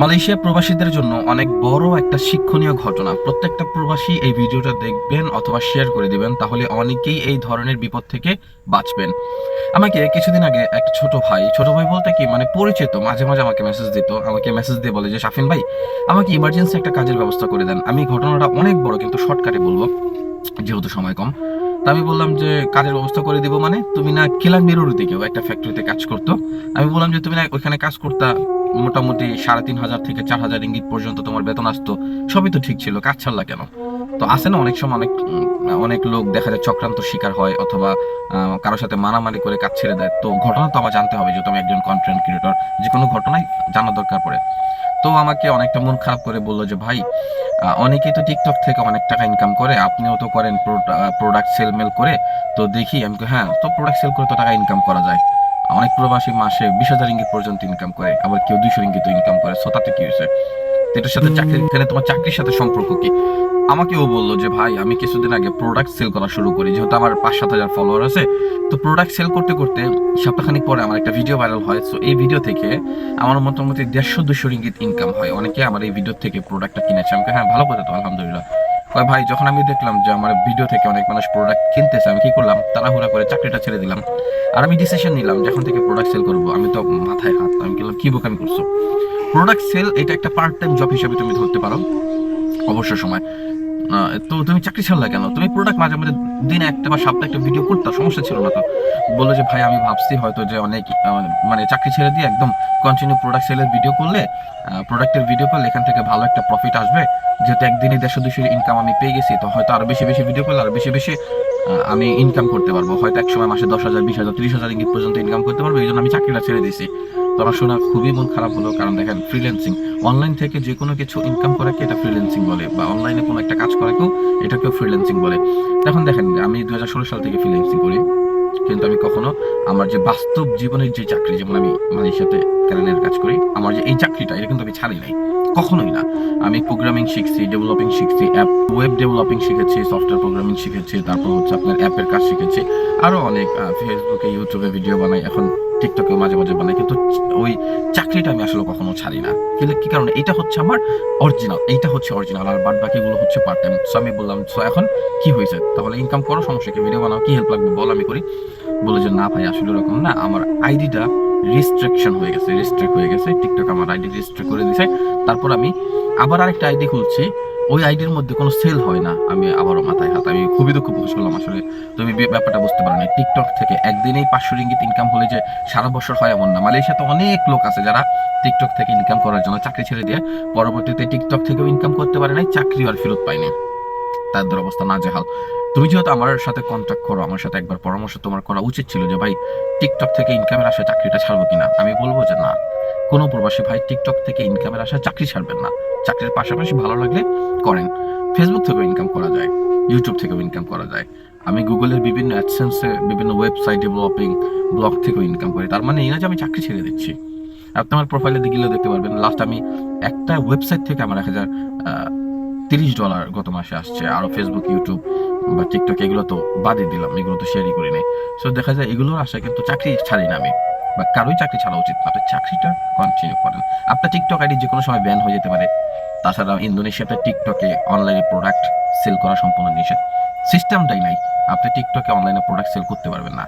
Malaysia প্রবাসীদের জন্য অনেক বড় একটা শিক্ষণীয় ঘটনা। প্রত্যেকটা প্রবাসী এই ভিডিওটা দেখবেন অথবা শেয়ার করে দিবেন, তাহলে অনেকেই এই ধরনের বিপদ থেকে বাঁচবেন। আমাকে কিছুদিন আগে একটা ছোট ভাই ছোট ভাই বলতে কি মানে পরিচিত, মাঝে মাঝে আমাকে মেসেজ দিত, আমাকে মেসেজ দিয়ে বলে যে, শাফিন ভাই, আমাকে ইমার্জেন্সি একটা কাজের ব্যবস্থা করে দেন। আমি ঘটনাটা অনেক বড়, কিন্তু শর্টকাটে বলব, যেহেতু সময় কম। তা আমি বললাম যে, কাজের ব্যবস্থা করে দিব মানে? তুমি না কেলার মেরুর দিকেও একটা ফ্যাক্টরিতে কাজ করতো? আমি বললাম যে, তুমি না ওইখানে কাজ করতা মোটামুটি সাড়ে তিন হাজার থেকে চার হাজার ইঙ্গিত পর্যন্ত তোমার বেতন আসতো, সবই তো ঠিক ছিল কাজ ছাড়লা কেন? তো আসে না অনেক সময় অনেক অনেক লোক দেখা যায় চক্রান্ত শিকার হয় অথবা কারোর সাথে মারামারি করে কাজ ছেড়ে দেয়। তো ঘটনা তো আমার জানতে হবে যে তুমি একজন কন্টেন্ট ক্রিয়েটর যে কোনো ঘটনাই জানার দরকার পড়ে। তো আমাকে অনেকটা মন খারাপ করে বলল যে, ভাই অনেকেই তো টিকটক থেকে অনেক টাকা ইনকাম করে, আপনিও তো করেন প্রোডাক্ট সেল মেল করে, তো দেখি। আমি হ্যাঁ তো প্রোডাক্ট সেল করে তো টাকা ইনকাম করা যায়। অনেক প্রবাসী মাসে বিশ হাজার ইঙ্গিত পর্যন্ত ইনকাম করে আবার কেউ দুইশো ইঙ্গিত ইনকাম করে। সো তাতে কি হয়েছে? এটার সাথে চাকরি এখানে তোমার চাকরির সাথে সম্পর্ক কি? আমাকেও বলল যে ভাই আমি কিছুদিন আগে প্রোডাক্ট সেল করা শুরু করি যেহেতু আমার পাঁচ সাত হাজার ফলোয়ার আছে। তো প্রোডাক্ট সেল করতে করতে সপ্তাহখানিক পরে আমার একটা ভিডিও ভাইরাল হয়। সো এই ভিডিও থেকে আমার মোটামুটি দেড়শো দুশো রিঙ্গিত ইনকাম হয়। অনেকে আমার এই ভিডিও থেকে প্রোডাক্টটা কিনেছে। আমাকে হ্যাঁ ভালো কথা তো আলহামদুলিল্লাহ। ভাই, যখন আমি দেখলাম যে আমার ভিডিও থেকে অনেক মানুষ প্রোডাক্ট কিনতেছে, আমি কি করলাম? তাড়াহুড়া করে চাকরিটা ছেড়ে দিলাম। আর আমি ডিসিশন নিলাম যখন থেকে প্রোডাক্ট সেল করব। আমি তো মাথায় হাত, আমি বললাম, কি বোকামি করছ? প্রোডাক্ট সেল এটা একটা পার্ট টাইম জব হিসেবে তুমি ধরতে পারো অবসর সময়। তো তুমি চাকরি ছাড়লা কেন? তুমি প্রোডাক্ট মাঝে মাঝে দিনে একটা বা সপ্তাহে একটা ভিডিও করতে, সমস্যা ছিল না তো। বলল যে, ভাই, আমি ভাবছি হয়তো যে অনেক মানে চাকরি ছেড়ে দিয়ে একদম কন্টিনিউ প্রোডাক্ট সেলের ভিডিও করলে প্রোডাক্টের ভিডিও করলে এখান থেকে ভালো একটা প্রফিট আসবে। যেহেতু একদিনে দেড়শো দুশো ইনকাম আমি পেয়ে গেছি, তো হয়তো আরও বেশি বেশি ভিডিও করলে আরও বেশি বেশি আমি ইনকাম করতে পারব। হয়তো এক সময় মাসে দশ হাজার, বিশ হাজার, ত্রিশ হাজার ইঙ্গিত পর্যন্ত ইনকাম করতে পারব, এই জন্য আমি চাকরিটা ছেড়ে দিয়েছি। তো আমার শোনা খুবই মন খারাপ হলো, কারণ দেখেন ফ্রিল্যান্সিং অনলাইন থেকে যে কোনো কিছু ইনকাম করাকে এটা ফ্রিল্যান্সিং বলে? বা অনলাইনে কোনো একটা কাজ করাকেও এটাকেও ফ্রিল্যান্সিং বলে। এখন দেখেন, আমি দু হাজার ষোলো সাল থেকে ফ্রিল্যান্সিং করি। কিন্তু আমি কখনো আমার যে বাস্তব জীবনের যে চাকরি, যেমন আমি মালয়েশিয়াতে ক্যারেনের কাজ করি, আমার যে এই চাকরিটা, এটা কিন্তু আমি ছাড়ি নাই। কখনোই না। আমি প্রোগ্রামিং শিখছি ডেভেলপিং শিখছি অ্যাপ ওয়েব ডেভেলপিং শিখেছি সফটওয়্যার প্রোগ্রামিং শিখেছি, তারপর হচ্ছে আপনার অ্যাপের কাজ শিখেছি। আরও অনেক ফেসবুকে ইউটিউবে ভিডিও বানাই, এখন টিকটকেও মাঝে মাঝে বানাই, কিন্তু ওই চাকরিটা আমি আসলে কখনো ছাড়ি না। কিন্তু কি কারণে? এটা হচ্ছে আমার অরিজিনাল এইটা হচ্ছে অরিজিনাল আর বাদ বাকিগুলো হচ্ছে পার্ট টাইম সো আমি বললাম সো এখন কি হয়েছে? তাহলে ইনকাম করো, সমস্যা কি? ভিডিও বানাও, কি হেল্প লাগবে? বল, আমি করি। বলে যে, না ভাই, আসলে এরকম না। আমার আইডিটা রিস্ট্রিকশন হয়ে গেছে রিস্ট্রিক্ট হয়ে গেছে। টিকটক আমার আইডি রিস্ট্রিক্ট করে দিছে। তারপর আমি আবার আরেকটা আইডি খুলছি। ওই আইডির মধ্যে কোনো সেল হয় না। আমি আবারও মাথায় হাত, আমি খুবই দুঃখ প্রকাশ করলাম আসলে। তুমি ব্যাপারটা বুঝতে পারো না টিকটক থেকে একদিনেই পাঁচশো রিঙ্গিত ইনকাম হলে যে সারা বছর হয় এমন না। মালয়েশিয়াতে অনেক লোক আছে যারা টিকটক থেকে ইনকাম করার জন্য চাকরি ছেড়ে দিয়ে পরবর্তীতে টিকটক থেকেও ইনকাম করতে পারে নাই চাকরি আর ফেরত পায় পায়নি তাদের অবস্থা না জেহাল তুমি যেহেতু আমার সাথে কন্ট্যাক্ট করো, আমার সাথে একবার পরামর্শ তোমার করা উচিত ছিল যে, ভাই টিকটক থেকে ইনকামের আশায় চাকরিটা ছাড়বো কিনা? আমি বলব যে, না। কোনো প্রবাসী ভাই টিকটক থেকে ইনকামের আশায় চাকরি ছাড়বেন না। চাকরির পাশাপাশি ভালো লাগলে করেন। ফেসবুক থেকেও ইনকাম করা যায় ইউটিউব থেকেও ইনকাম করা যায়। আমি গুগলের বিভিন্ন অ্যাডসেন্সে বিভিন্ন ওয়েবসাইট ডেভেলপিং ব্লগ থেকেও ইনকাম করি। তার মানে এই না যে, আমি চাকরি ছেড়ে দিচ্ছি। আপনি আমার প্রোফাইলে গেলেও দেখতে পারবেন। লাস্ট আমি একটা ওয়েবসাইট থেকে আমার এক হাজার তিরিশ ডলার গত মাসে আসছে। আরও ফেসবুক ইউটিউব বা টিকটক এগুলো তো বাদই দিলাম, এগুলো তো শেয়ারই করি নাই। সো দেখা যায় এগুলোর আশায় কিন্তু চাকরি ছাড়ি না আমি। বা কারোই চাকরি ছাড়া উচিত না আপনি চাকরিটা কন্টিনিউ করেন। আপনার টিকটক আইডি যে কোনো সময় ব্যান হয়ে যেতে পারে। তাছাড়া ইন্দোনেশিয়াতে টিকটকে অনলাইনে প্রোডাক্ট সেল করা সম্পূর্ণ নিষেধ। সিস্টেমটাই নাই। আপনি টিকটকে অনলাইনে প্রোডাক্ট সেল করতে পারবেন না।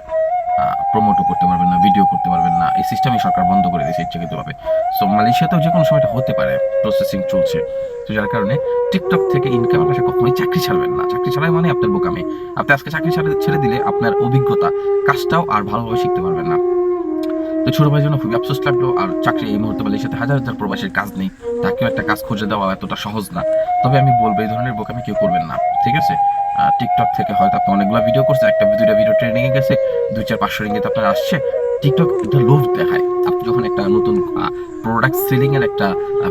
প্রমোটও করতে পারবেন না ভিডিও করতে পারবেন না, এই সিস্টেমই সরকার বন্ধ করে দিয়েছে ইচ্ছাকৃতভাবে। সো মালয়েশিয়াতেও যে কোনো সময়টা হতে পারে প্রসেসিং চলছে। তো যার কারণে টিকটক থেকে ইনকাম আপনার কখনোই চাকরি ছাড়বেন না। চাকরি ছাড়াই মানে আপনার বোকামি। আপনি আজকে চাকরি ছেড়ে ছেড়ে দিলে আপনার অভিজ্ঞতা, কাজটাও আর ভালোভাবে শিখতে পারবেন না। তো ছোট ভাইয়ের জন্য খুবই আফসোস লাগল, আর চাকরি এই মুহূর্তে মালয়েশিয়াতে হাজার হাজার প্রবাসীর কাজ নেই, তাকেও একটা কাজ খুঁজে দেওয়া এতটা সহজ না। তবে আমি বলব, এই ধরনের বোকামি কেউ করবেন না, ঠিক আছে? টিকটক থেকে হয়তো আপনি অনেকগুলো ভিডিও করছে, একটা দুইটা ভিডিও ট্রেনিং এ গেছে, দুই চার পাঁচশো রিঙ্গিত আপনার আসছে। টিকটক একটা লোভ দেখায়। আপনি যখন একটা নতুন প্রোডাক্ট সেলিং এর একটা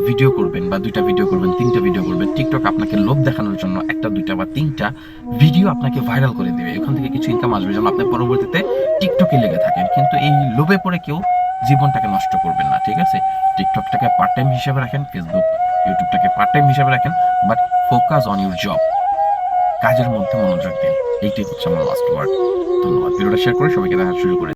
ভিডিও করবেন বা দুইটা ভিডিও করবেন, তিনটা ভিডিও করবেন টিকটক আপনাকে লোভ দেখানোর জন্য একটা, দুইটা বা তিনটা ভিডিও আপনাকে ভাইরাল করে দেবে। এখান থেকে কিছু ইনকাম আসবে, যেন আপনি পরবর্তীতে টিকটকে লেগে থাকেন কিন্তু এই লোভে পড়ে কেউ জীবনটাকে নষ্ট করবেন না, ঠিক আছে? টিকটকটাকে পার্ট টাইম হিসেবে রাখেন ফেসবুক ইউটিউবটাকে পার্ট টাইম হিসেবে রাখেন but focus on your job কাজের মধ্যে মনোযোগ দিন, এইটাই হচ্ছে আমার লাস্ট ওয়ার্ড ধন্যবাদ। ভিডিওটা শেয়ার করে সবাইকে দেখার শুরু করে